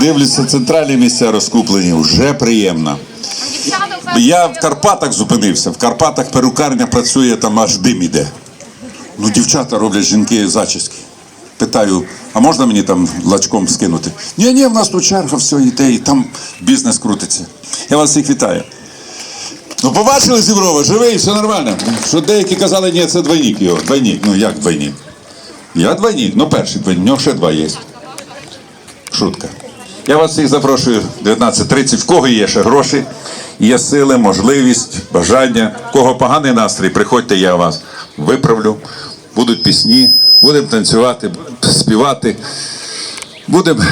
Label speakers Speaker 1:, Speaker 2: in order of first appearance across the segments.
Speaker 1: Дивлюся, центральні місця розкуплені, вже приємно. Я в Карпатах зупинився. В Карпатах перукарня працює, там аж дим іде. Ну, дівчата роблять жінки зачіски. Питаю, а можна мені там лачком скинути? Ні, ні, в нас тут черга, все йде, і там бізнес крутиться. Я вас всіх вітаю. Ну, побачили Зіброва, живий, все нормально. Що деякі казали, ні, це двойник його. Двойник. Ну як двойник? Я двойник, ну перший двойник, у нього ще два є. Шутка. Я вас всіх запрошую 19.30. В кого є ще гроші, є сили, можливість, бажання. В кого поганий настрій, приходьте, я вас виправлю. Будуть пісні, будемо танцювати, співати. Будемо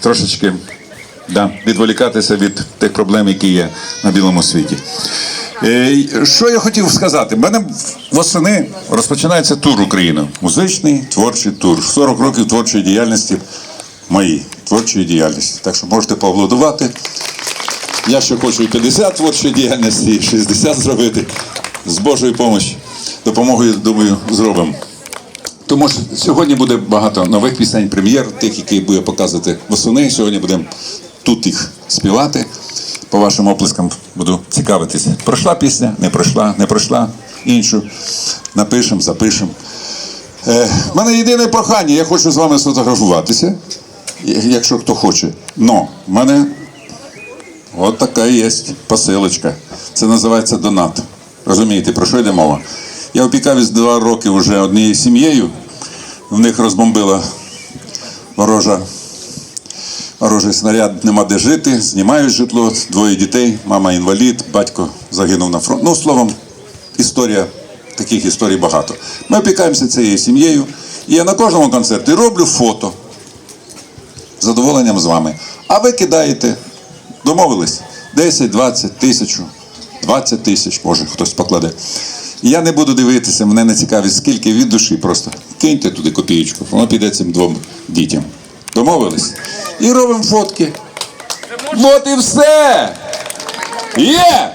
Speaker 1: трошечки да, відволікатися від тих проблем, які є на білому світі. Е, Що я хотів сказати? У мене восени розпочинається тур України. Музичний творчий тур. 40 років творчої діяльності мої творчої діяльності. Так що можете поаплодувати. Я ще хочу і 50 творчої діяльності, і 60 зробити. З Божою помощью, допомогою, думаю, зробимо. Тому що сьогодні буде багато нових пісень, прем'єр, тих, які буде показувати восени. Сьогодні будемо тут їх співати. По вашим оплескам буду цікавитися. Пройшла пісня, не пройшла, не пройшла іншу. Напишемо, запишемо. Е, мене єдине прохання, я хочу з вами сфотографуватися, якщо хто хоче. Но в мене от така є посилочка. Це називається донат. Розумієте, про що йде мова? Я опікався два роки вже однією сім'єю. В них розбомбила ворожа, ворожий снаряд, нема де жити, знімають житло, двоє дітей, мама інвалід, батько загинув на фронт. Ну, словом, історія, таких історій багато. Ми опікаємося цією сім'єю. І я на кожному концерті роблю фото задоволенням з вами. А ви кидаєте, домовились, 10, 20 тисячу, 20 тисяч, може хтось покладе. І я не буду дивитися, мене не цікавить, скільки від душі. Просто киньте туди копієчку, воно піде цим двом дітям. Домовились? І робимо фотки. От і все! Є!